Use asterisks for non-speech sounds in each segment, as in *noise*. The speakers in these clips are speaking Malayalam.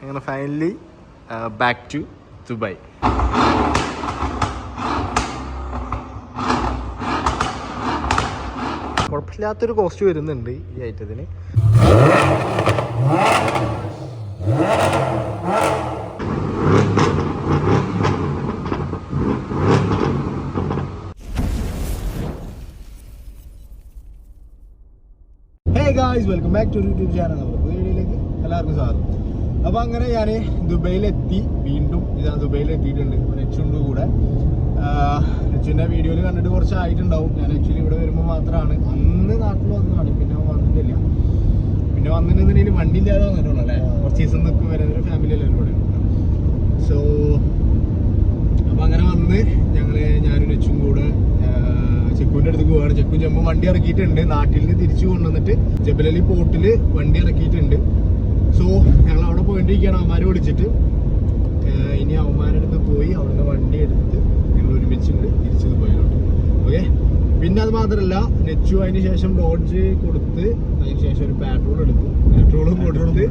അങ്ങനെ ഫൈനലി ബാക്ക് ടു ദുബായ് കുഴപ്പമില്ലാത്തൊരു കോസ്റ്റ് വരുന്നുണ്ട് ഈ ഐറ്റത്തിന് hey guys welcome back to YouTube channel നമ്മുടെ വീഡിയോയിലേക്ക് എല്ലാവർക്കും സ്വാഗതം. അപ്പോൾ അങ്ങനെ ഞാൻ ദുബൈയിലെത്തി. വീണ്ടും ഇതാ ദുബൈയിൽ എത്തിയിട്ടുണ്ട് രക്ഷുണ്ട് കൂടെ. രച്ചുവിന്റെ വീഡിയോയിൽ കണ്ടിട്ട് കുറച്ച് ആയിട്ടുണ്ടാവും ഞാൻ ആക്ച്വലി ഇവിടെ വരുമ്പോൾ മാത്രമാണ് അന്ന് നാട്ടിൽ വന്നതാണ് പിന്നെ വന്നിട്ടില്ല. പിന്നെ വന്നിട്ടുണ്ടെങ്കിൽ വണ്ടി ഇല്ലാതെ വന്നിട്ടുള്ളൂ അല്ലേ? കുറച്ച് ദിവസം നിൽക്കും വരുന്ന ഫാമിലി എല്ലാവരും കൂടെ. സോ അപ്പൊ അങ്ങനെ വന്ന് ഞങ്ങൾ ഞാനും രച്ചും കൂടെ ചെക്കുവിന്റെ അടുത്ത് പോവാണ്. ചെക്കു ചെമ്പ് വണ്ടി ഇറക്കിയിട്ടുണ്ട്. നാട്ടിൽ നിന്ന് തിരിച്ചു കൊണ്ടുവന്നിട്ട് ജബലലി പോർട്ടിൽ വണ്ടി ഇറക്കിയിട്ടുണ്ട്. സോ ഞങ്ങൾ അവിടെ പോയിട്ടിരിക്കുകയാണ്. അവന്മാരെ വിളിച്ചിട്ട്. ഇനി അവന്മാരടുത്ത് പോയി അവിടുന്ന് വണ്ടി എടുത്ത് ഞങ്ങൾ ഒരുമിച്ച് തിരിച്ചു ദുബായിലോട്ട്. ഓക്കെ പിന്നെ അത് മാത്രമല്ല നെച്ചു അതിന് ശേഷം ഡോഡ്ജ് കൊടുത്ത് അതിന് ശേഷം ഒരു പെട്രോൾ എടുത്തു. പെട്രോളും കൊടുത്ത്.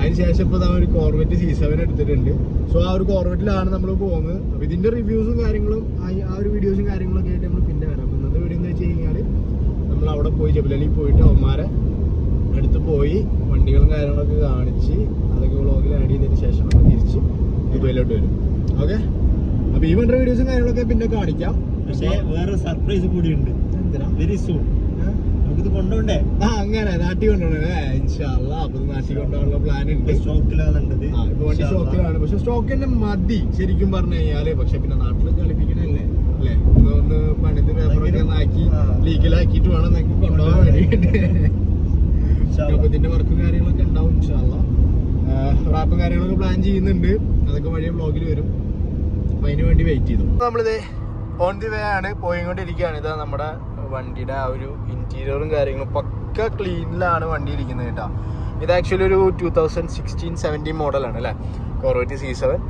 അതിന് ശേഷം ഇപ്പൊ ദാ ഒരു കോർവെറ്റ് സി സെവൻ എടുത്തിട്ടുണ്ട്. സോ ആ ഒരു കോർവെറ്റിലാണ് നമ്മൾ പോകുന്നത് അപ്പൊ ഇതിന്റെ റിവ്യൂസും കാര്യങ്ങളും ആ- ഒരു വീഡിയോസും കാര്യങ്ങളൊക്കെ ആയിട്ട് നമ്മൾ പിന്നെ വരാം. ഇന്നത്തെ വീഡിയോ എന്ന് വെച്ച് കഴിഞ്ഞാൽ നമ്മൾ അവിടെ പോയി ജബലലി പോയിട്ട് അവന്മാരെ അടുത്ത് പോയി വണ്ടികളും കാര്യങ്ങളൊക്കെ കാണിച്ച് അതൊക്കെ വ്ളോഗിൽ ആഡ് ചെയ്തതിന് ശേഷം നമ്മൾ തിരിച്ച് ദുബൈയിലോട്ട് വരും. ഓക്കെ അപ്പൊ ഈ വണ്ടി വീഡിയോസും കാര്യങ്ങളൊക്കെ പിന്നെ കാണിക്കാം. പക്ഷേ വേറെ സർപ്രൈസ് കൂടി ഉണ്ട് വെരി സൂൺ നമുക്കിത് കൊണ്ടുപോണ്ടേ ആ അങ്ങനെ. നാട്ടിൽ കൊണ്ടുപോകണേ ഇൻഷാല്ല അപ്പൊ നാട്ടിൽ കൊണ്ടുപോകാനുള്ള പ്ലാൻ ഉണ്ട്. സ്റ്റോക്കിലാണുള്ളത് ആ, ഇപ്പൊ വണ്ടി സ്റ്റോക്കിലാണ് പക്ഷെ സ്റ്റോക്ക് തന്നെ മതി ശരിക്കും പറഞ്ഞു കഴിഞ്ഞാൽ. പക്ഷെ പിന്നെ നാട്ടിലും കളിപ്പിക്കണല്ലേ? അല്ലേ? ഒന്ന് പണിത് പേപ്പറൊക്കെ ആക്കി ആ. ലീഗലാക്കിയിട്ട് വേണം നിങ്ങൾക്ക് കൊണ്ടുപോകാൻ വേണ്ടിയിട്ട്. ഇതിന്റെ വർക്കും കാര്യങ്ങളൊക്കെ ഉണ്ടാവും ഇൻഷാല്ല റാപ്പും കാര്യങ്ങളൊക്കെ പ്ലാൻ ചെയ്യുന്നുണ്ട്. അതൊക്കെ വഴിയെ ബ്ലോഗിൽ വരും. അപ്പൊ അതിന് വേണ്ടി വെയിറ്റ് ചെയ്തു. നമ്മളിത് ഓൺ ദി വേ ആണ് പോയിക്കൊണ്ടിരിക്കുകയാണ്. ഇതാ നമ്മുടെ വണ്ടിയുടെ ആ ഒരു ഇന്റീരിയറും കാര്യങ്ങളും പക്ക ക്ലീനിലാണ് വണ്ടി ഇരിക്കുന്നത് കേട്ടോ. ഇത് ആക്ച്വലി ഒരു ടൂ തൗസൻഡ് സിക്സ്റ്റീൻ സെവന്റീൻ മോഡലാണ് അല്ലേ? കോറോറ്റി സി സെവൻ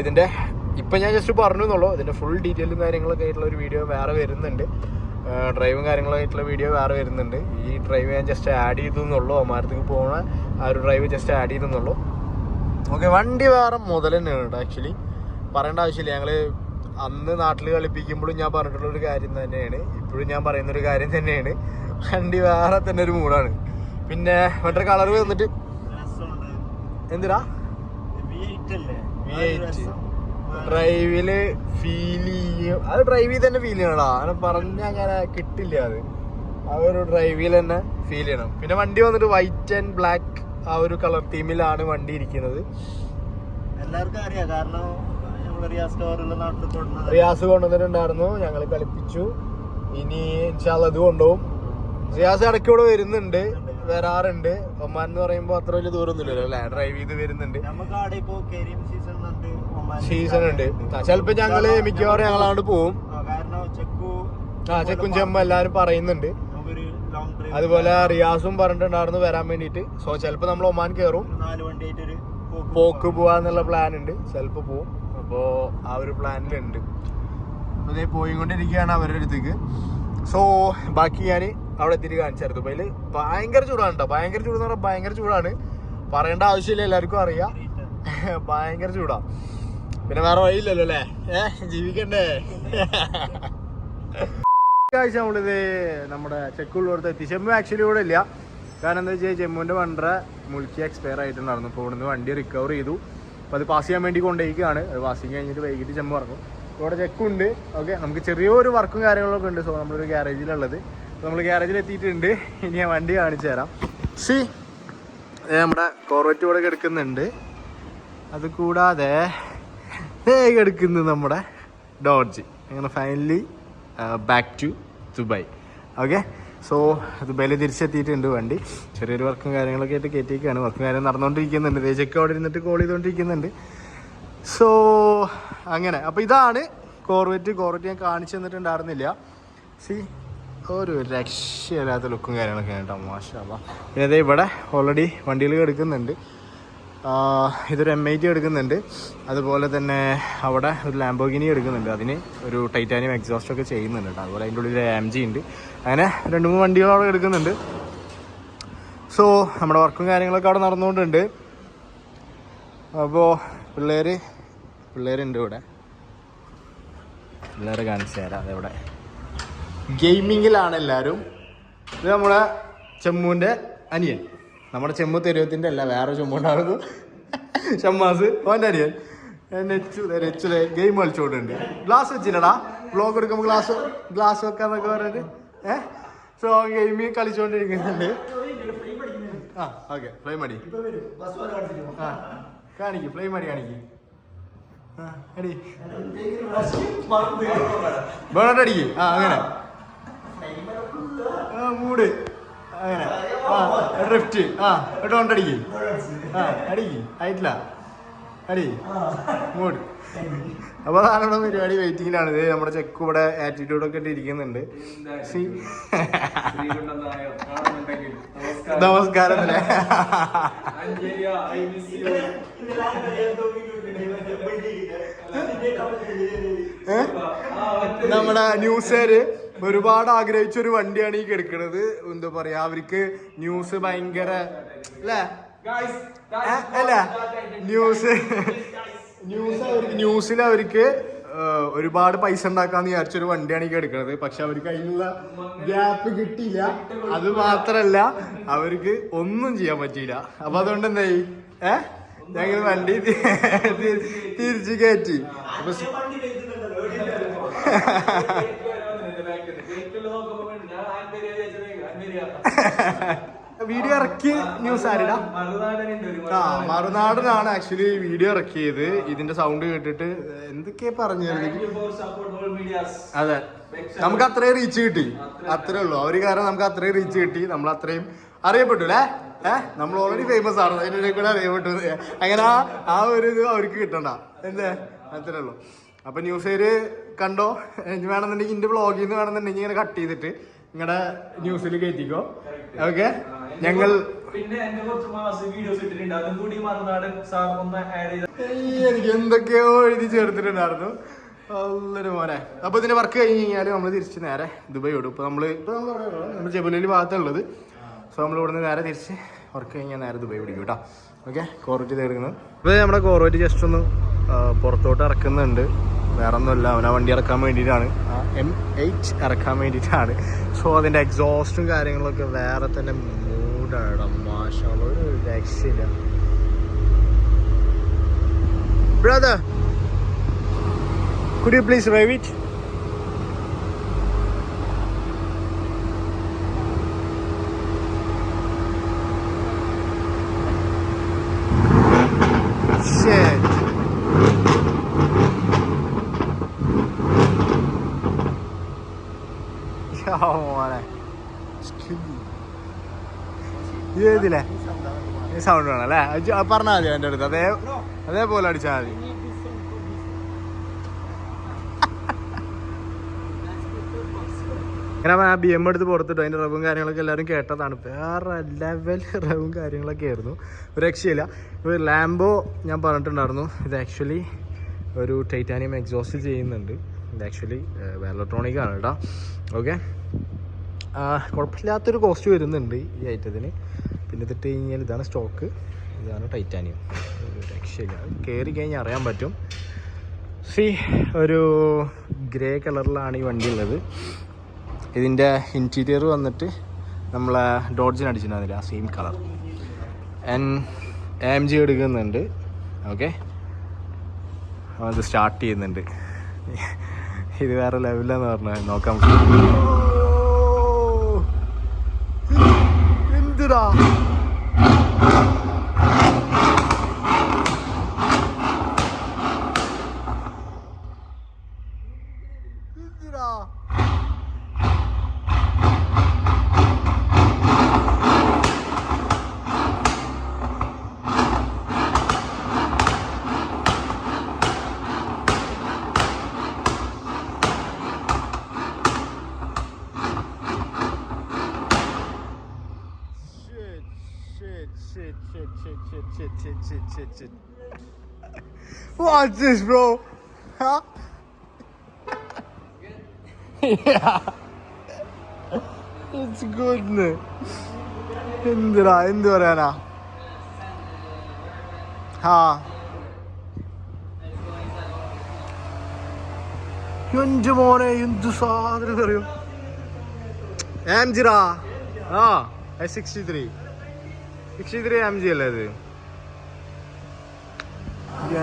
ഇതിന്റെ ഇപ്പം ഞാൻ ജസ്റ്റ് പറഞ്ഞു എന്നുള്ളൂ ഇതിന്റെ ഫുൾ ഡീറ്റെയിലും കാര്യങ്ങളൊക്കെ ആയിട്ടുള്ള ഒരു വീഡിയോ വേറെ വരുന്നുണ്ട്. ഡ്രൈവും കാര്യങ്ങളായിട്ടുള്ള വീഡിയോ വേറെ വരുന്നുണ്ട്. ഈ ഡ്രൈവ് ഞാൻ ജസ്റ്റ് ആഡ് ചെയ്തു എന്നുള്ളൂ അമാരത്തേക്ക് പോകുന്ന ആ ഒരു ഡ്രൈവ് ജസ്റ്റ് ആഡ് ചെയ്തെന്നുള്ളൂ. ഓക്കെ വണ്ടി വേറെ മുതൽ തന്നെയാണ് കേട്ടോ ആക്ച്വലി പറയേണ്ട ആവശ്യമില്ല. ഞങ്ങൾ അന്ന് നാട്ടിൽ കളിപ്പിക്കുമ്പോഴും ഞാൻ പറഞ്ഞിട്ടുള്ള ഒരു കാര്യം തന്നെയാണ്. ഇപ്പോഴും ഞാൻ പറയുന്ന ഒരു കാര്യം തന്നെയാണ്. വണ്ടി വേറെ തന്നെ ഒരു മൂടാണ് പിന്നെ മറ്റൊരു കളർ വന്നിട്ട്? എന്തിനാ? V8. ഡ്രൈവിൽ ഫീൽ ചെയ്യും. അത് ഡ്രൈവിൽ തന്നെ ഫീൽ ചെയ്യണടാ. അങ്ങനെ പറഞ്ഞ അങ്ങനെ കിട്ടില്ല അത്. ആ ഒരു ഡ്രൈവിൽ തന്നെ ഫീൽ ചെയ്യണം. പിന്നെ വണ്ടി വന്നിട്ട് വൈറ്റ് ആൻഡ് ബ്ലാക്ക് ആ ഒരു കളർ തീമിലാണ് വണ്ടി ഇരിക്കുന്നത്. എല്ലാവർക്കും അറിയാം. കാരണം റിയാസ് കൊണ്ടുവന്നിട്ടുണ്ടായിരുന്നു. ഞങ്ങൾ കളിപ്പിച്ചു. ഇനി ഇൻഷാൽ അത് കൊണ്ടുപോകും. റിയാസ് ഇടയ്ക്ക് ഇവിടെ വരുന്നുണ്ട്. വരാറുണ്ട്. ഒമാൻ എന്ന് പറയുമ്പോൾ അത്ര വലിയ ദൂരമൊന്നുമില്ലല്ലോ അല്ലേ? ഡ്രൈവ് ചെയ്ത് വരുന്നുണ്ട്. നമുക്ക് അവിടെ ഇപ്പോ കരിയം സീസൺ ഉണ്ട് ഒമാൻ സീസൺ ഉണ്ട്. ചിലപ്പോ ഞങ്ങൾ മിക്കവാറും ഞങ്ങൾ അങ്ങോട്ട് പോവും. കാരണം ചെക്കു ആ ചെക്കും ചെമ്മ എല്ലാരും പറയുന്നുണ്ട്. അതുപോലെ റിയാസും പറഞ്ഞിട്ടുണ്ടായിരുന്നു വരാൻ വേണ്ടിയിട്ട്. സോ ചിലപ്പോ നമ്മൾ ഒമാൻ കയറും പോക്ക് പോവാന്നുള്ള പ്ലാൻ ഉണ്ട്. ചിലപ്പോ പോവും. അപ്പോ ആ ഒരു പ്ലാനിലുണ്ട് അപ്പോൾ ഇതേ പോയിക്കൊണ്ടിരിക്കുകയാണ് അവരുടെ അടുത്തേക്ക്. സോ ബാക്കി ഞാൻ അവിടെ എത്തിയിട്ട് കാണിച്ചായിരുന്നു ദുബൈയിൽ ഭയങ്കര ചൂടാണ് കേട്ടോ ഭയങ്കര ചൂട് എന്ന് പറഞ്ഞാൽ ഭയങ്കര ചൂടാണ്. പറയേണ്ട ആവശ്യമില്ല എല്ലാവർക്കും അറിയാം. *laughs* ഭയങ്കര ചൂടാ. പിന്നെ വേറെ വഴിയില്ലല്ലോ അല്ലേ? ഏഹ് ജീവിക്കണ്ടേ? *laughs* ആഴ്ച നമ്മളിത് നമ്മുടെ ചെക്കുള്ളൂർത്ത് എത്തി. ചെമ്മു ആക്ച്വലി ഇവിടെ ഇല്ല. കാരണം എന്താ വെച്ചാൽ ജമ്മുവിന്റെ വണ്ടറ മുൾക്കി എക്സ്പയർ ആയിട്ടുണ്ടായിരുന്നു അപ്പോൾ ഇവിടുന്ന് വണ്ടി റിക്കവർ ചെയ്തു. അപ്പോൾ അത് പാസ് ചെയ്യാൻ വേണ്ടി കൊണ്ടുപോയിക്കാണ്. അത് പാസിങ് കഴിഞ്ഞിട്ട് വൈകിട്ട് ചെമ്മു ഇറങ്ങും. ഇവിടെ ചെക്കുണ്ട്. ഓക്കെ നമുക്ക് ചെറിയൊരു വർക്കും കാര്യങ്ങളൊക്കെ ഉണ്ട്. സോ നമ്മളൊരു ഗ്യാരേജിലുള്ളത് നമ്മൾ ഗ്യാരേജിൽ എത്തിയിട്ടുണ്ട് ഇനി ഞാൻ വണ്ടി കാണിച്ചു തരാം. സി നമ്മുടെ കോർവറ്റ് ഇവിടെ കിടക്കുന്നുണ്ട്. അത് കൂടാതെ ദേ കിടക്കുന്നു നമ്മുടെ ഡോഡ്ജ് അങ്ങനെ finally back to Dubai okay so ദുബായിൽ തിരിച്ചെത്തിയിട്ടുണ്ട് വണ്ടി. ചെറിയൊരു വർക്കും കാര്യങ്ങളൊക്കെ ആയിട്ട് കയറ്റിയൊക്കെയാണ് വർക്കും കാര്യം നടന്നുകൊണ്ടിരിക്കുന്നുണ്ട്. ചെക്ക് അവിടെ ഇരുന്നിട്ട് കോൾ ചെയ്തുകൊണ്ടിരിക്കുന്നുണ്ട്. സോ അങ്ങനെ. അപ്പോൾ ഇതാണ് കോർവെറ്റ്. കോർവെറ്റ് ഞാൻ കാണിച്ചു തന്നിട്ടുണ്ടായിരുന്നില്ല. സി ഒരു രക്ഷയില്ലാത്ത ലുക്കും കാര്യങ്ങളൊക്കെ കേട്ടോ. മാഷാ പിന്നെ ഇവിടെ ഓൾറെഡി വണ്ടികൾ എടുക്കുന്നുണ്ട്. ഇതൊരു എം ഐ ടി എടുക്കുന്നുണ്ട്. അതുപോലെ തന്നെ അവിടെ ഒരു ലാംബോഗിനി എടുക്കുന്നുണ്ട്. അതിന് ഒരു ടൈറ്റാനിയം എക്സോസ്റ്റ് ഒക്കെ ചെയ്യുന്നുണ്ട് കേട്ടോ. അതുപോലെ അതിന്റെ ഉള്ളിൽ എം ജി ഉണ്ട്. അങ്ങനെ രണ്ട് മൂന്ന് വണ്ടികൾ അവിടെ എടുക്കുന്നുണ്ട്. സോ നമ്മുടെ വർക്കും കാര്യങ്ങളൊക്കെ അവിടെ നടന്നുകൊണ്ടുണ്ട് അപ്പോൾ പിള്ളേർ പിള്ളേരുണ്ട് ഇവിടെ. പിള്ളേരെ കാണിച്ചു തരാം അതെവിടെ. ഗെയിമിങ്ങിലാണ് എല്ലാവരും ഇത് നമ്മുടെ ചെമ്മുവിന്റെ അനിയൻ. നമ്മുടെ ചെമ്മു തെരുവത്തിന്റെ അല്ല വേറെ ചെമ്മുണ്ടായിരുന്നു ഷമ്മാസ് ഓന്റെ അനിയൻ. നെച്ചു നെച്ചു ഗെയിം കളിച്ചോണ്ടുണ്ട് ഗ്ലാസ് വെച്ചില്ലടാ. ബ്ലോഗ് എടുക്കുമ്പോൾ ഗ്ലാസ് ഗ്ലാസ് വെക്കാന്നൊക്കെ പറഞ്ഞിട്ട്. ഏഹ് സോ ഗെയിം കളിച്ചോണ്ടിരിക്കുന്നുണ്ട് ആ ഓക്കെ ഫ്രൈ അടി. ആ. കാണിക്ക് ഫ്ലെയിം അടി കാണിക്ക്. അടി. ബേണട്ട് അടിക്ക്. ആ അങ്ങനെ. മൂട്. അങ്ങനെ. ആ ഡ്രിഫ്റ്റ് ആ ഡോണ്ട് അടിക്ക്. ആ അടിക്ക്. ആയിട്ടില്ല. അടി ഇങ്ങോട്ട്. അപ്പൊ അതാണ് പരിപാടി വെയിറ്റിംഗിലാണ് ഇത് നമ്മുടെ ചെക്ക് ഇവിടെ ആറ്റിറ്റ്യൂഡ് ഒക്കെ ഇട്ട് ഇരിക്കുന്നുണ്ട്. നമസ്കാരം. അല്ലേ? നമ്മുടെ ന്യൂസുകാര് ഒരുപാട് ആഗ്രഹിച്ച ഒരു വണ്ടിയാണ് ഈ കിടക്കുന്നത് എന്താ പറയാ അവർക്ക് ന്യൂസ് ഭയങ്കര അല്ലേ? അല്ല ന്യൂസ് ന്യൂസ് അവർക്ക് ന്യൂസിൽ അവർക്ക് ഒരുപാട് പൈസ ഉണ്ടാക്കാന്ന് വിചാരിച്ചൊരു വണ്ടിയാണ് ഈ എടുക്കുന്നത് പക്ഷെ അവർക്ക് അതിനുള്ള ഗ്യാപ്പ് കിട്ടിയില്ല. അത് മാത്രല്ല അവർക്ക് ഒന്നും ചെയ്യാൻ പറ്റിയില്ല. അപ്പൊ അതുകൊണ്ട് എന്തായി? ഏഹ് ഞങ്ങൾ വണ്ടി തിരിച്ചു കയറ്റി അപ്പൊ വീഡിയോ ഇറക്കി ന്യൂസ് ആരിടാ? ആ മറുനാടനാണ് ആക്ച്വലി വീഡിയോ ഇറക്കിയത് ഇതിന്റെ സൗണ്ട് കേട്ടിട്ട് എന്തൊക്കെയാ പറഞ്ഞത്? അതെ. നമുക്ക് അത്രയും റീച്ച് കിട്ടി. അത്രേ ഉള്ളൂ. അവർ കാരണം നമുക്ക് അത്രയും റീച്ച് കിട്ടി. നമ്മൾ അത്രയും അറിയപ്പെട്ടു അല്ലേ? ഏഹ് നമ്മൾ ഓൾറെഡി ഫേമസ് ആണ്. അതിന്റെ കൂടെ അറിയപ്പെട്ടു. അങ്ങനെ ആ ഒരു ഇത് അവർക്ക് കിട്ടണ്ട. എന്തേ? അത്രേ ഉള്ളൂ. അപ്പൊ ന്യൂസുകാര് കണ്ടോ? ഇനി വേണമെന്നുണ്ടെങ്കിൽ ഇന്റെ ബ്ലോഗിൽ നിന്ന് വേണമെന്നുണ്ടെങ്കിൽ ഇങ്ങനെ കട്ട് ചെയ്തിട്ട് നിങ്ങളുടെ ന്യൂസിൽ കയറ്റിക്കോ ഓക്കെ ഞങ്ങൾ പിന്നെ എന്റെ കുറച്ച് മാസം വീഡിയോസ് ഇട്ടിട്ടുണ്ട്. അതും കൂടി മറുനാടൻ സാർ ഒന്ന് ആഡ് ചെയ്ത എനിക്ക് എന്തൊക്കെയോ എഴുതി ചേർത്തിട്ടുണ്ടായിരുന്നു. നല്ലൊരു മോനെ. അപ്പൊ ഇതിന്റെ വർക്ക് കഴിഞ്ഞ് കഴിഞ്ഞാൽ നമ്മൾ തിരിച്ച് നേരെ ദുബായ് വിടും ഇപ്പൊ നമ്മൾ ഇപ്പൊ നമ്മൾ? ഭാഗത്തുള്ളത്. സോ നമ്മൾ ഇവിടുന്ന് നേരെ തിരിച്ച് വർക്ക് കഴിഞ്ഞാൽ നേരെ ദുബായ് പിടിക്കും കേട്ടോ. ഓക്കെ കോർവറ്റ് തേടുന്നത്. ഇപ്പൊ നമ്മുടെ കോർവറ്റ് ജസ്റ്റ് ഒന്ന് പുറത്തോട്ട് ഇറക്കുന്നുണ്ട്. വേറെ ഒന്നുമല്ല അവനാ വണ്ടി ഇറക്കാൻ വേണ്ടിയിട്ടാണ്. എം എയ്റ്റ് ഇറക്കാൻ വേണ്ടിയിട്ടാണ്. സോ അതിന്റെ എക്സോസ്റ്റും കാര്യങ്ങളൊക്കെ വേറെ തന്നെ ചൂടാണ് മാഷാള്ള ഒരു രക്ഷയില്ല brother could you please drive it ഈ സൗണ്ട് വേണം അല്ലേ? പറഞ്ഞാൽ മതി എന്റെ അടുത്ത്. അതേ അതേപോലെ അടിച്ചാൽ മതി. ആ ബി എം എടുത്ത് പുറത്തിട്ടു. അതിന്റെ റവും കാര്യങ്ങളൊക്കെ എല്ലാവരും കേട്ടതാണ്. വേറെ ലെവൽ റവും കാര്യങ്ങളൊക്കെ ആയിരുന്നു. ഒരു രക്ഷയില്ല. ഒരു ലാംബോ ഞാൻ പറഞ്ഞിട്ടുണ്ടായിരുന്നു. ഇത് ആക്ച്വലി ഒരു ടൈറ്റാനിയം എക്സോസ്റ്റ് ചെയ്യുന്നുണ്ട്. ഇത് ആക്ച്വലി വെലക്ട്രോണിക് ആണ് കേട്ടോ. ഓക്കെ കുഴപ്പമില്ലാത്തൊരു കോസ്റ്റ് വരുന്നുണ്ട് ഈ ഐറ്റത്തിന് പിന്നെ ഇതിട്ട് കഴിഞ്ഞാൽ ഇതാണ് സ്റ്റോക്ക് ഇതാണ് ടൈറ്റാനിയം ഒരു രക്ഷയില്ല. കയറി കഴിഞ്ഞാൽ അറിയാൻ പറ്റും. സി ഒരു ഗ്രേ കളറിലാണ് ഈ വണ്ടി ഉള്ളത്. ഇതിന്റെ ഇന്റീരിയർ വന്നിട്ട് നമ്മളെ ഡോഡ്ജിന് അടിച്ചിട്ടുണ്ടായിരുന്നില്ല. ആ same colour N M G എടുക്കുന്നുണ്ട്. ഓക്കെ അത് സ്റ്റാർട്ട് ചെയ്യുന്നുണ്ട്. ഇത് വേറെ ലെവലാന്ന് പറഞ്ഞാൽ നോക്കാം. എന്തിനാ Watch this, bro. Huh? yeah. It's good. Indira, Indira na. Ha. എന്ത് മോനെ എന്ത് സാധനം അറിയോ എം ജിറാ ആ sixty three sixty three M G അല്ലേ ഇത്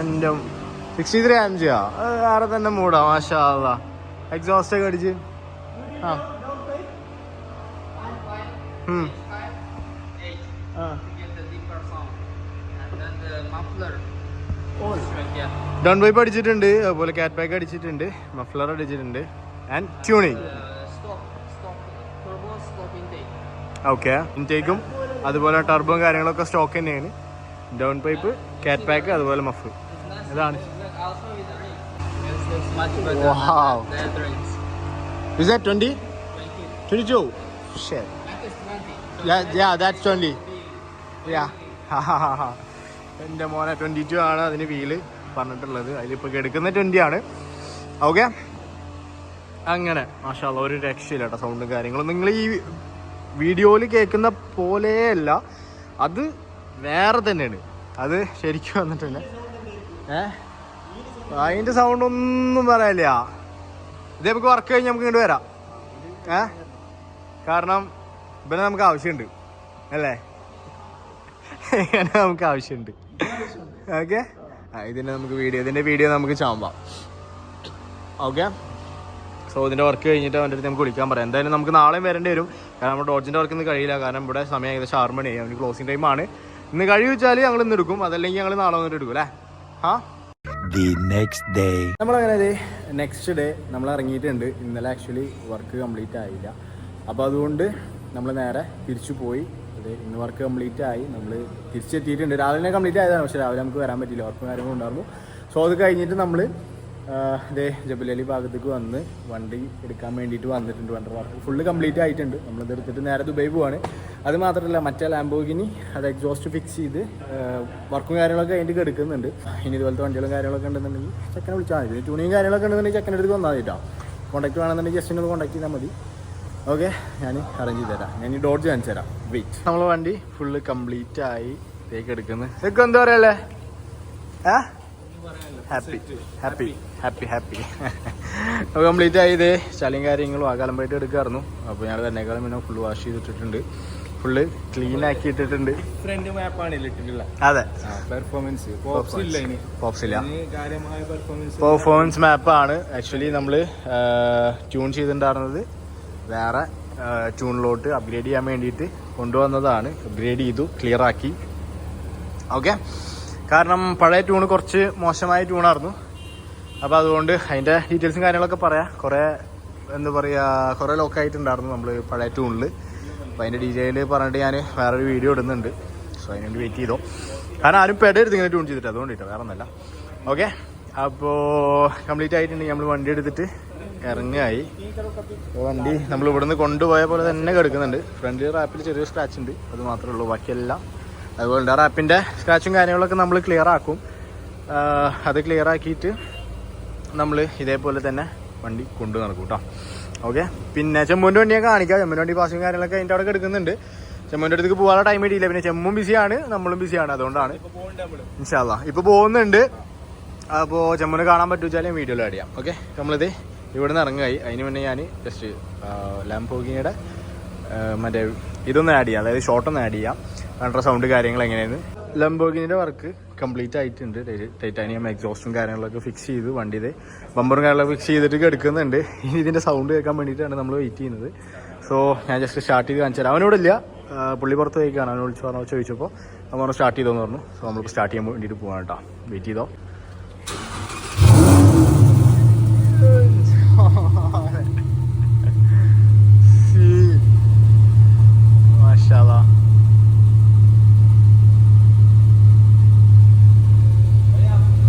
എന്റെ സിക്സ്റ്റി ത്രീ എം വേറെ തന്നെ മൂടാ മാഷാ എക്സോസ്റ്റ് ഒക്കെ അടിച്ച്. ഡൺ പൈപ്പ് അടിച്ചിട്ടുണ്ട് അതുപോലെ കാറ്റ് പാക്ക് അടിച്ചിട്ടുണ്ട് മഫ്ലർ അടിച്ചിട്ടുണ്ട് ആൻഡ് ട്യൂണിങ്. ഓക്കെ ഇൻടേക്കും അതുപോലെ ടർബും കാര്യങ്ങളൊക്കെ സ്റ്റോക്ക് തന്നെയാണ്. ഡൗൺ പൈപ്പ് കാറ്റ് പാക്ക് അതുപോലെ മഫ്. ഇതാണ്. Is that 20? 20. 22? Shit. That is 20. So Yeah, that yeah, is that's 20. Yeah. *laughs* എന്റെ മോനെ ട്വന്റി ടു ആണ് അതിന് വീൽ പറഞ്ഞിട്ടുള്ളത് അതിലിപ്പോൾ എടുക്കുന്ന ട്വന്റി ആണ് ഓക്കെ അങ്ങനെ മാഷാല്ല ഒരു രക്ഷയില്ല കേട്ടോ സൗണ്ടും കാര്യങ്ങളും നിങ്ങൾ ഈ വീഡിയോയിൽ കേൾക്കുന്ന പോലെയല്ല അത് വേറെ തന്നെയാണ് അത് ശരിക്കും വന്നിട്ടുണ്ട്. ഏ? അതിന്റെ സൗണ്ട് ഒന്നും പറയാനില്ല ഇത് നമുക്ക് വർക്ക് കഴിഞ്ഞ് നമുക്ക് ഇങ്ങോട്ട് വരാം. ഏ? കാരണം ഇവനെ നമുക്ക് ആവശ്യമുണ്ട്. അല്ലേ? ഇങ്ങനെ നമുക്ക് ആവശ്യമുണ്ട്. ഓക്കെ? ഇതിന്റെ നമുക്ക് വീഡിയോ ഇതിന്റെ വീഡിയോ നമുക്ക് ചാമ്പാം. ഓക്കെ? സോ ഇതിന്റെ വർക്ക് കഴിഞ്ഞിട്ട് അവന്റെ അടുത്ത് നമുക്ക് വിളിക്കാൻ പറയാം. എന്തായാലും നമുക്ക് നാളെയും വരേണ്ടി വരും. കാരണം നമ്മുടെ ഡോജിന്റെ വർക്ക് ഇന്ന് കഴിയില്ല. കാരണം ഇവിടെ സമയം ഏകദേശം ആറ് മണിയായി അവന് ക്ലോസിംഗ് ടൈം ആണ്. ഇന്ന് കഴിവ് വെച്ചാൽ ഞങ്ങൾ ഇന്ന് എടുക്കും. അതല്ലെങ്കിൽ ഞങ്ങൾ നാളെ വന്നിട്ട് എടുക്കും അല്ലേ? ആ ഡേ നമ്മളങ്ങനെ അതെ നമ്മളങ്ങനെ നെക്സ്റ്റ് ഡേ നമ്മൾ ഇറങ്ങിയിട്ടുണ്ട്. ഇന്നലെ ആക്ച്വലി വർക്ക് കംപ്ലീറ്റ് ആയില്ല. അപ്പോൾ അതുകൊണ്ട് നമ്മൾ നേരെ തിരിച്ചു പോയി. അതെ ഇന്ന് വർക്ക് കംപ്ലീറ്റ് ആയി. നമ്മൾ തിരിച്ചെത്തിയിട്ടുണ്ട്. രാവിലെ കംപ്ലീറ്റ് ആയതാണ്. പക്ഷേ രാവിലെ നമുക്ക് വരാൻ പറ്റില്ല വർക്കും കാര്യങ്ങളും ഉണ്ടായിരുന്നു. സോ അത് കഴിഞ്ഞിട്ട് നമ്മൾ ഇതേ ജബലലി ഭാഗത്തേക്ക് വന്ന് വണ്ടി എടുക്കാൻ വേണ്ടിയിട്ട് വന്നിട്ടുണ്ട് വണ്ടർ വാർക്ക് ഫുള്ള് കംപ്ലീറ്റ് ആയിട്ടുണ്ട്. നമ്മളിത് എടുത്തിട്ട് നേരെ ദുബൈ പോവാണ്. അത് മാത്രമല്ല മറ്റേ ലാംബോഗിനി അത് എക്സോസ്റ്റ് ഫിക്സ് ചെയ്ത് വർക്കും കാര്യങ്ങളൊക്കെ അതിന്റെ എടുക്കുന്നുണ്ട് ഇനി ഇതുപോലത്തെ വണ്ടികളും കാര്യങ്ങളൊക്കെ ഉണ്ടെന്നുണ്ടെങ്കിൽ ചെക്കനെ വിളിച്ചാൽ മതി. ട്യൂണിങ് കാര്യങ്ങളൊക്കെ ഉണ്ടെന്നുണ്ടെങ്കിൽ ചെക്കന്റെ അടുത്ത് വന്നാൽ മതിട്ടോ കോൺടാക്ട് വേണമെന്നുണ്ടെങ്കിൽ ജസ്റ്റ് ഒന്ന് കോൺടാക്ട് ചെയ്താൽ മതി. ഓക്കെ ഞാൻ അറേഞ്ച് ചെയ്ത് തരാം. ഞാൻ ഈ ഡോഡ്ജ് കാണിച്ചു തരാം. വെയിറ്റ് നമ്മൾ വണ്ടി ഫുള്ള് കംപ്ലീറ്റ് ആയി തേക്ക് എടുക്കുന്നത് എന്താ പറയല്ലേ ഹാപ്പി ഹാപ്പി ഹാപ്പി ഹാപ്പി അപ്പോൾ കംപ്ലീറ്റ് ആയത് ചളിയും കാര്യങ്ങളും ആകാലം പോയിട്ട് എടുക്കായിരുന്നു. അപ്പോൾ ഞാൻ തന്നെക്കാളും പിന്നെ ഫുള്ള് വാഷ് ചെയ്തിട്ടിട്ടുണ്ട്. ഫുള്ള് ക്ലീൻ ആക്കി ഇട്ടിട്ടുണ്ട് ഫ്രണ്ട് മാപ്പാണ് ഇട്ടിട്ടുള്ള അതെ. പെർഫോമൻസ് പോപ്സ് ഇല്ല പെർഫോമൻസ് മാപ്പാണ് ആക്ച്വലി നമ്മൾ ട്യൂൺ ചെയ്തിട്ടുണ്ടായിരുന്നത്. വേറെ ട്യൂണിലോട്ട് അപ്ഗ്രേഡ് ചെയ്യാൻ വേണ്ടിയിട്ട് കൊണ്ടുവന്നതാണ്. അപ്ഗ്രേഡ് ചെയ്തു ക്ലിയർ ആക്കി. ഓക്കെ കാരണം പഴയ ട്യൂണ് കുറച്ച് മോശമായ ട്യൂണായിരുന്നു അപ്പോൾ അതുകൊണ്ട് അതിന്റെ ഡീറ്റെയിൽസും കാര്യങ്ങളൊക്കെ പറയാം. കുറേ എന്താ പറയുക കുറേ ലോക്കായിട്ടുണ്ടായിരുന്നു നമ്മൾ പഴയ ട്യൂണിൽ അപ്പോൾ അതിന്റെ ഡീറ്റെയിൽ പറഞ്ഞിട്ട് ഞാൻ വേറൊരു വീഡിയോ ഇടുന്നുണ്ട്. സോ അതിനുവേണ്ടി വെയിറ്റ് ചെയ്തോ. കാരണം ആരും പെടരുത് ഇങ്ങനെ ട്യൂൺ ചെയ്തിട്ട് അതുകൊണ്ടിട്ട് വേറെ ഒന്നല്ല ഓക്കെ അപ്പോൾ കംപ്ലീറ്റ് ആയിട്ടുണ്ടെങ്കിൽ നമ്മൾ വണ്ടി എടുത്തിട്ട് ഇറങ്ങായി. വണ്ടി നമ്മൾ ഇവിടുന്ന് കൊണ്ടുപോയ പോലെ തന്നെ കിടക്കുന്നുണ്ട്. ഫ്രണ്ട് റാപ്പിൽ ചെറിയ സ്ക്രാച്ച് ഉണ്ട്. അത് മാത്രമേ ഉള്ളൂ. ബാക്കിയെല്ലാം. അതുപോലെ റാപ്പിന്റെ സ്ക്രാച്ചും കാര്യങ്ങളൊക്കെ നമ്മൾ ക്ലിയർ ആക്കും. അത് ക്ലിയർ ആക്കിയിട്ട് നമ്മൾ ഇതേപോലെ തന്നെ വണ്ടി കൊണ്ടു നടക്കും കേട്ടോ. ഓക്കെ പിന്നെ ചെമ്മൂന്റെ വണ്ടി ഞാൻ കാണിക്കാം. ചെമ്മൂന്റെ വണ്ടി പാസും കാര്യങ്ങളൊക്കെ അതിന്റെ അവിടെ എടുക്കുന്നുണ്ട് ചെമ്മൂന്റെ അടുത്തേക്ക് പോകാനുള്ള ടൈം കിട്ടിയില്ല. പിന്നെ ചെമ്മും ബിസിയാണ് നമ്മളും ബിസിയാണ് അതുകൊണ്ടാണ് ഇൻഷാല്ല ഇപ്പോൾ പോകുന്നുണ്ട്. അപ്പോൾ ചെമ്മൂന് കാണാൻ പറ്റുവെച്ചാൽ വീഡിയോയിൽ ആഡ് ചെയ്യാം ഓക്കെ നമ്മളിത് ഇവിടെ നിന്ന് ഇറങ്ങായി അതിന് മുന്നേ ഞാൻ ജസ്റ്റ് ലാംബോഗിനിയുടെ മറ്റേ ഇതൊന്ന് ആഡ് ചെയ്യാം. അതായത് ഷോട്ടൊന്ന് ആഡ് ചെയ്യാം. കണ്ട സൗണ്ട് കാര്യങ്ങൾ എങ്ങനെയാണ് ലംബോഗിനിയുടെ വർക്ക് കംപ്ലീറ്റ് ആയിട്ടുണ്ട്. ടൈറ്റാനിയം എക്സോസ്റ്റും കാര്യങ്ങളൊക്കെ ഫിക്സ് ചെയ്ത് വണ്ടിയുടെ ബമ്പറും കാര്യങ്ങളൊക്കെ ഫിക്സ് ചെയ്തിട്ട് കിടക്കുന്നുണ്ട്. ഇനി ഇതിന്റെ സൗണ്ട് കേൾക്കാൻ വേണ്ടിയിട്ടാണ് നമ്മൾ വെയിറ്റ് ചെയ്യുന്നത്. സോ ഞാൻ ജസ്റ്റ് സ്റ്റാർട്ട് ചെയ്ത് കാണിച്ചു തരാം അവനോടില്ല പുള്ളി പുറത്ത് പോയിക്കാണ് അവനോട് വിളിച്ച് പറഞ്ഞോ ചോദിച്ചപ്പോൾ നമ്മൾ സ്റ്റാർട്ട് ചെയ്തോന്ന് പറഞ്ഞു. സോ നമ്മൾ സ്റ്റാർട്ട് ചെയ്യാൻ വേണ്ടിയിട്ട് പോകാൻ കേട്ടോ വെയിറ്റ് ചെയ്തോ മാഷാല്ലാ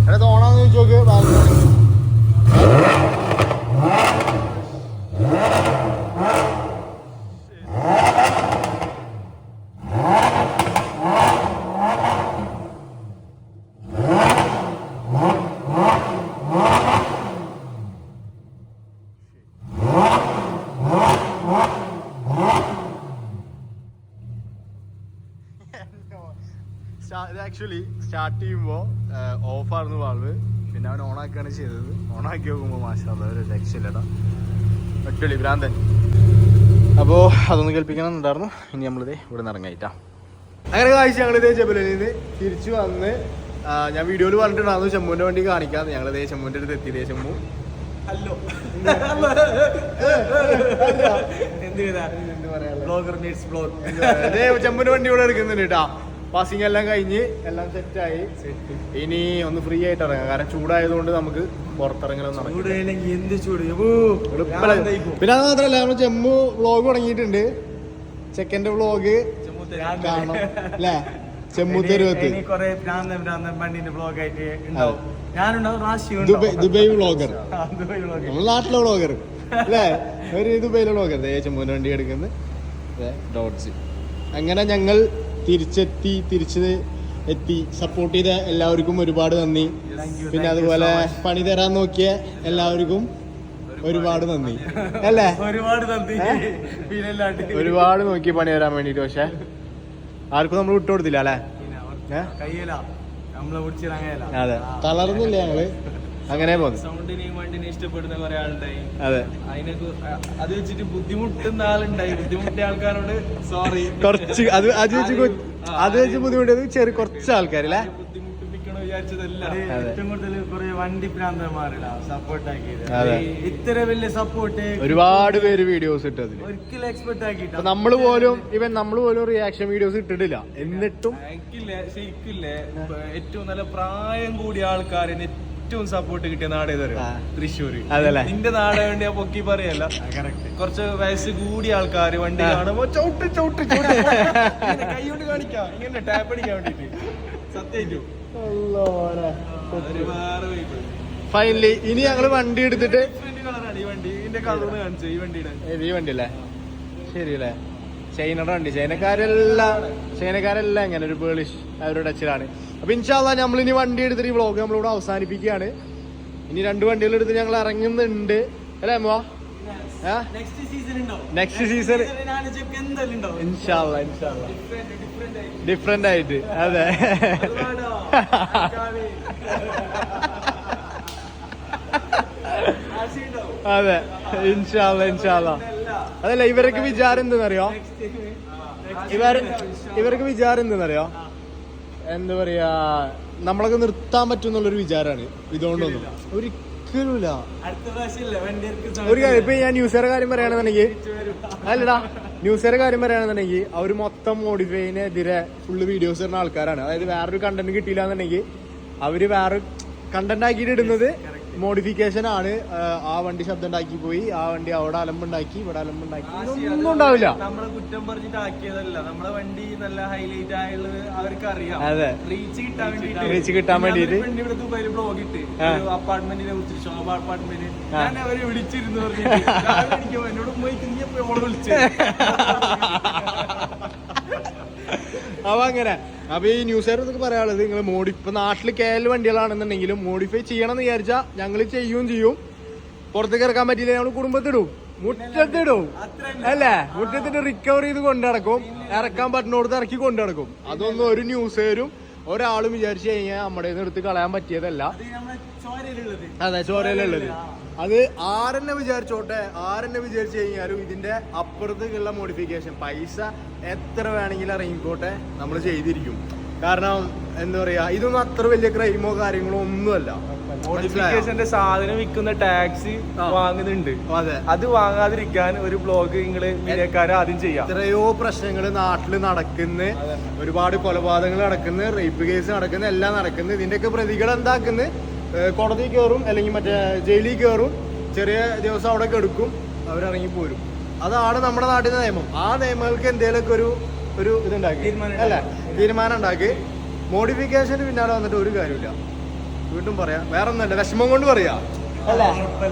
എടാ തോന്നാന്ന് ചോദിച്ചു നോക്ക് ഇത് ആക്ച്വലി സ്റ്റാർട്ട് ചെയ്യുമ്പോൾ ഓഫായിരുന്നു വാൾവ് പിന്നെ അവൻ ഓണാക്കുകയാണ് ചെയ്തത്. ഓണാക്കി നോക്കുമ്പോൾ മാഷാ ഒരു രക്ഷയില്ലടാ. അടിപൊളി ഭ്രാന്തൻ. അപ്പോൾ അതൊന്ന് കേൾപ്പിക്കണമെന്നുണ്ടായിരുന്നു ഇനി നമ്മളിത് ഇവിടെ നിന്ന് ഇറങ്ങായിട്ടാ അങ്ങനെ കാഴ്ച ഞങ്ങളിതേ ജബലിൽ നിന്ന് തിരിച്ചു വന്ന് ഞാൻ വീഡിയോയിൽ പറഞ്ഞിട്ടുണ്ടായിരുന്നു ചെമ്മുവിന്റെ വണ്ടി കാണിക്കാമെന്ന് ഞങ്ങളിതേ ചെമ്മുവിന്റെ അടുത്ത് എത്തിയതേ ചെമ്മു ഹലോ. എന്ത് ബ്ലോഗർ മീറ്റ്സ് ബ്ലോഗ് ഇതേ ചെമ്മുവിന്റെ വണ്ടി ഇവിടെ എടുക്കുന്നുണ്ട് കേട്ടാ പാസിംഗ് എല്ലാം കഴിഞ്ഞ് എല്ലാം സെറ്റായി ഇനി ഒന്ന് ഫ്രീ ആയിട്ട് ഇറങ്ങാം. കാരണം ചൂടായതുകൊണ്ട് നമുക്ക് പുറത്തിറങ്ങലൊന്നും. പിന്നെ അത് മാത്രല്ല നമ്മൾ ജമ്മു വ്ളോഗ് തുടങ്ങിയിട്ടുണ്ട്. ചെക്കന്റെ വ്ളോഗ് കാണണം. *laughs* അല്ലേ? ചെമ്മു തെരുവത്ത്. കൊറേ ഭ്രാന്തൻ ഭ്രാന്തൻ പണ്ടിന്റെ ബ്ലോഗ് ആയിട്ട് ഉണ്ടാവും. ഞാനുണ്ടാവും റാശിയും Dubai Dubai vlogger Dubai blog നമ്മൾ നാട്ടിലെ വ്ളോഗർ അല്ലേ? ഒരു ദുബൈയിലെ വ്ളോഗർ ദേ ചെമ്മുവിന്റെ വണ്ടി എടുക്കുന്നത് ഡോട്ട്സ് അങ്ങനെ ഞങ്ങൾ തിരിച്ചെത്തി തിരിച്ച് എത്തി. സപ്പോർട്ട് ചെയ്ത എല്ലാവർക്കും ഒരുപാട് നന്ദി. പിന്നെ അതുപോലെ പണി തരാൻ നോക്കിയ എല്ലാവർക്കും ഒരുപാട് നന്ദി. അല്ലേ? ഒരുപാട് നന്ദി. ഒരുപാട് നോക്കി പണി തരാൻ വേണ്ടിട്ട് പക്ഷെ ആർക്കും നമ്മൾ വിട്ടുകൊടുത്തില്ല അല്ലേ? അതെ. തളർന്നില്ല ഞങ്ങൾ. അങ്ങനെ പോന്നു സൗണ്ടിനെയും വണ്ടിനെയും ഇഷ്ടപ്പെടുന്ന കുറെ ആളുണ്ടായി. അതെ. അതിനെ അത് വെച്ചിട്ട് ബുദ്ധിമുട്ടുന്ന ആളുണ്ടായി. ബുദ്ധിമുട്ടിയ ആൾക്കാരോട് സോറി കുറച്ച് അത് അത് വെച്ച് അത് വെച്ച് ബുദ്ധിമുട്ടിയത് ചെറിയ കുറച്ച് ആൾക്കാരില്ലേ ബുദ്ധിമുട്ടിപ്പിക്കണോ വിചാരിച്ചതല്ല. അതെ. ഏറ്റവും കൂടുതൽ കുറെ വണ്ടി പ്രാന്തന്മാരിടാ സപ്പോർട്ട് ആക്കിയത് അതെ. ഇത്ര വലിയ സപ്പോർട്ട് ഒരുപാട് പേര് വീഡിയോസ് ഇട്ടത് ഒരിക്കലും എക്സ്പെക്ട് ആക്കിട്ട് ആക്കിട്ടോ നമ്മൾ പോലും ഇവൻ നമ്മൾ പോലും റിയാക്ഷൻ വീഡിയോസ് ഇട്ടിട്ടില്ല. എന്നിട്ടും ഏറ്റവും നല്ല പ്രായം കൂടിയ ആൾക്കാരെ ഏറ്റവും സപ്പോർട്ട് കിട്ടിയ നാട് ഏതറിയോ തൃശ്ശൂർ തൃശ്ശൂര്? നിന്റെ നാട് വേണ്ടി ഞാൻ പൊക്കി പറയല്ല. കുറച്ച് വയസ്സ് കൂടിയ ആൾക്കാര് വണ്ടി കാണുമ്പോ ചവിട്ട് ചവിട്ട് കൈകൊണ്ട് *laughs* ഇങ്ങനെ കൈ കൊണ്ട് കാണിക്കാം. ഇങ്ങനെ ടാപ്പ് അടിക്കാൻ വേണ്ടിട്ട്. സത്യം ഫൈനലി ഇനി ഞങ്ങൾ വണ്ടി എടുത്തിട്ട് ഈ വണ്ടി. ഇതിന്റെ കാണിച്ചു ഈ വണ്ടിയുടെ? ഈ വണ്ടി അല്ലേ ശരിയല്ലേ? ചൈനയുടെ വണ്ടി. ചൈനക്കാരെല്ലാം ചൈനക്കാരെല്ലാം ഇങ്ങനെ ഒരു പേളിഷ് അവരുടെ ടച്ചിലാണ്. അപ്പൊ ഇൻഷാല്ല നമ്മൾ ഇനി വണ്ടി എടുത്തിട്ട് ഈ വ്ളോഗ് നമ്മളിവിടെ അവസാനിപ്പിക്കുകയാണ്. ഇനി രണ്ട് വണ്ടികൾ എടുത്ത് ഞങ്ങൾ ഇറങ്ങുന്നുണ്ട്. അല്ലേ അമ്മ നെക്സ്റ്റ് സീസൺ ഇൻഷാല്ല ഇൻഷാല്ല. ഡിഫറെന്റ് ഡിഫറെന്റ് ആയി ഡിഫറെന്റ് ആയിട്ട്. അതെ. അതെ. ഇൻഷാല്ല ഇൻഷാല്ല. അതല്ല ഇവരൊക്കെ വിചാരം എന്തെന്നറിയോ? ഇവർ ഇവർക്ക് വിചാരം എന്തെന്നറിയോ? എന്താ പറയാ നമ്മളൊക്കെ നിർത്താൻ പറ്റും എന്നുള്ളൊരു വിചാരാണ്. ഇതുകൊണ്ടൊന്നും. ഒരിക്കലുമില്ല. അടുത്ത ഒരു കാര്യം ഇപ്പൊ ഞാൻ ന്യൂസുകാരുടെ കാര്യം പറയുകയാണെന്നുണ്ടെങ്കിൽ അല്ലടാ ന്യൂസുകാരുടെ കാര്യം പറയുകയാണെന്നുണ്ടെങ്കിൽ അവർ മൊത്തം മോഡിഫൈനെതിരെ ഫുള്ള് വീഡിയോസ് ഇടുന്ന ആൾക്കാരാണ്. അതായത് വേറൊരു കണ്ടന്റ് കിട്ടിയില്ല എന്നുണ്ടെങ്കിൽ അവർ വേറെ കണ്ടന്റ് ആക്കിയിട്ട് ഇടുന്നത് മോഡിഫിക്കേഷൻ ആണ്. ആ, വണ്ടി ശബ്ദം ഉണ്ടാക്കി പോയി. ആ വണ്ടി അവിടെ അലമ്പുണ്ടാക്കി ഇവിടെ അലമ്പുണ്ടാക്കി. ഒന്നും ഉണ്ടാവില്ല. നമ്മളെ കുറ്റം പറഞ്ഞിട്ട് ആക്കിയതല്ല. നമ്മളെ വണ്ടി നല്ല ഹൈലൈറ്റ് ആയുള്ളത് അവർക്ക് അറിയാം അതെ. റീച്ച് കിട്ടാൻ വേണ്ടിട്ട് റീച്ച് കിട്ടാൻ വേണ്ടിയിട്ട്. ഇവിടെ ദുബായിൽ ബ്ലോഗ് ഇട്ട്. അപ്പാർട്ട്മെന്റിനെ കുറിച്ച് ശോഭ അപ്പാർട്ട്മെന്റ് ഞാൻ അവരെ വിളിച്ചിരുന്നു എന്നോട് പോയി ഓളെ വിളിച്ചു *laughs* അപ്പൊ അങ്ങനെ. അപ്പൊ ഈ ന്യൂസുകാർ എന്നൊക്കെ പറയാനുള്ളത് നിങ്ങൾ മോഡി ഇപ്പൊ നാട്ടിൽ കെ എൽ വണ്ടികളാണെന്നുണ്ടെങ്കിലും മോഡിഫൈ ചെയ്യണം എന്ന് വിചാരിച്ചാൽ ഞങ്ങൾ ചെയ്യുകയും ചെയ്യും. പുറത്തേക്ക് ഇറക്കാൻ പറ്റിയില്ല ഞങ്ങൾ കുടുംബത്തിടും മുറ്റത്തിടും അല്ലേ? മുറ്റത്തിട്ട് റിക്കവർ ചെയ്ത് കൊണ്ടടക്കും ഇറക്കാൻ പറ്റുന്നോടത്ത് ഇറക്കി കൊണ്ടടക്കും അതൊന്നും ഒരു ന്യൂസുകാരും ഒരാളും വിചാരിച്ചു കഴിഞ്ഞാൽ നമ്മുടെ എടുത്ത് കളയാൻ പറ്റിയതല്ല. അതെ ചോരയിലുള്ളത്. അതെ ആരെന്നെ വിചാരിച്ചോട്ടെ ആരെന്നെ വിചാരിച്ചു കഴിഞ്ഞാലും ഇതിന്റെ അപ്പുറത്തേക്കുള്ള മോഡിഫിക്കേഷൻ പൈസ എത്ര വേണമെങ്കിലും ഇറങ്ങിക്കോട്ടെ നമ്മൾ ചെയ്തിരിക്കും. കാരണം എന്താ പറയാ ഇതൊന്നും അത്ര വലിയ ക്രൈമോ കാര്യങ്ങളോ ഒന്നുമല്ല. മോഡിഫിക്കേഷന്റെ സാധനം വിൽക്കുന്ന ടാക്സി. വാങ്ങുന്നുണ്ട്. അതെ. അത് വാങ്ങാതിരിക്കാൻ ഒരു ബ്ലോഗ് നിങ്ങൾ ആദ്യം ചെയ്യാം. എത്രയോ പ്രശ്നങ്ങൾ നാട്ടിൽ നടക്കുന്ന. ഒരുപാട് കൊലപാതകങ്ങൾ നടക്കുന്ന. റേപ്പ് കേസ് നടക്കുന്ന. എല്ലാം നടക്കുന്ന. ഇതിന്റെയൊക്കെ പ്രതികൾ എന്താക്കുന്ന കോടതി കയറും അല്ലെങ്കിൽ മറ്റേ ജയിലിൽ കയറും ചെറിയ ദിവസം അവിടെ കെടുക്കും അവരിറങ്ങി പോരും. അതാണ് നമ്മുടെ നാട്ടിലെ നിയമം. ആ നിയമങ്ങൾക്ക് എന്തെങ്കിലുമൊക്കെ ഒരു ഒരു ഇതുണ്ടാക്കി. അല്ല? തീരുമാനം ഉണ്ടാക്കി. മോഡിഫിക്കേഷന് പിന്നാലെ വന്നിട്ട് ഒരു കാര്യമില്ല. വീണ്ടും പറയാം. വേറെ ഒന്നല്ല വിഷമം കൊണ്ട് പറയാ. അല്ലേ?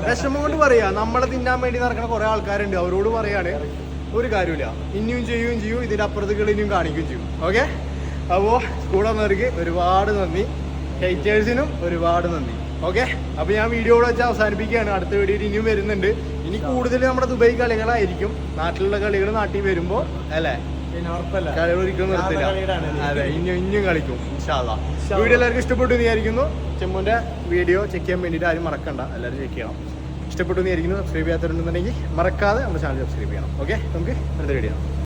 വിഷമം കൊണ്ട് പറയാ. നമ്മളെ തിന്നാൻ വേണ്ടി നടക്കുന്ന കുറെ ആൾക്കാരുണ്ട്. അവരോട് പറയാണ്. ഒരു കാര്യമില്ല. ഇനിയും ചെയ്യുകയും ചെയ്യും. ഇതിന്റെ അപ്പുറത്തുകൾ ഇനിയും കാണിക്കുകയും ചെയ്യും. ഓക്കെ? അപ്പോ സ്കൂൾ വന്നവർക്ക് ഒരുപാട് നന്ദി. ഹെയ്റ്റേഴ്സിനും ഒരുപാട് നന്ദി. ഓക്കെ അപ്പൊ ഞാൻ വീഡിയോ കൂടെ വെച്ച് അവസാനിപ്പിക്കുകയാണ്. അടുത്ത വീഡിയോ ഇനിയും വരുന്നുണ്ട്. ഇനി കൂടുതൽ നമ്മുടെ ദുബായ് കളികളായിരിക്കും. നാട്ടിലുള്ള കളികൾ നാട്ടിൽ വരുമ്പോ അല്ലേ? പിന്നെ ഉറപ്പല്ല. കളി ഒരിക്കലും നിർത്തില്ല. അതെ ഇനിയും ഇനിയും കളിക്കും. ഇൻഷാല്ലാ വീഡിയോ എല്ലാവർക്കും ഇഷ്ടപ്പെട്ടു വിചാരിക്കുന്നു. ചെമ്മുന്റെ വീഡിയോ ചെക്ക് ചെയ്യാൻ വേണ്ടിയിട്ട് ആരും മറക്കണ്ട. എല്ലാവരും ചെക്ക് ചെയ്യണം. ഇഷ്ടപ്പെട്ടു വിചാരിക്കുന്നു. സബ്സ്ക്രൈബ് ചെയ്യാത്തവരുണ്ടെന്നുണ്ടെങ്കിൽ മറക്കാതെ നമ്മുടെ ചാനൽ സബ്സ്ക്രൈബ് ചെയ്യണം. ഓക്കെ നമുക്ക് അടുത്ത വീഡിയോ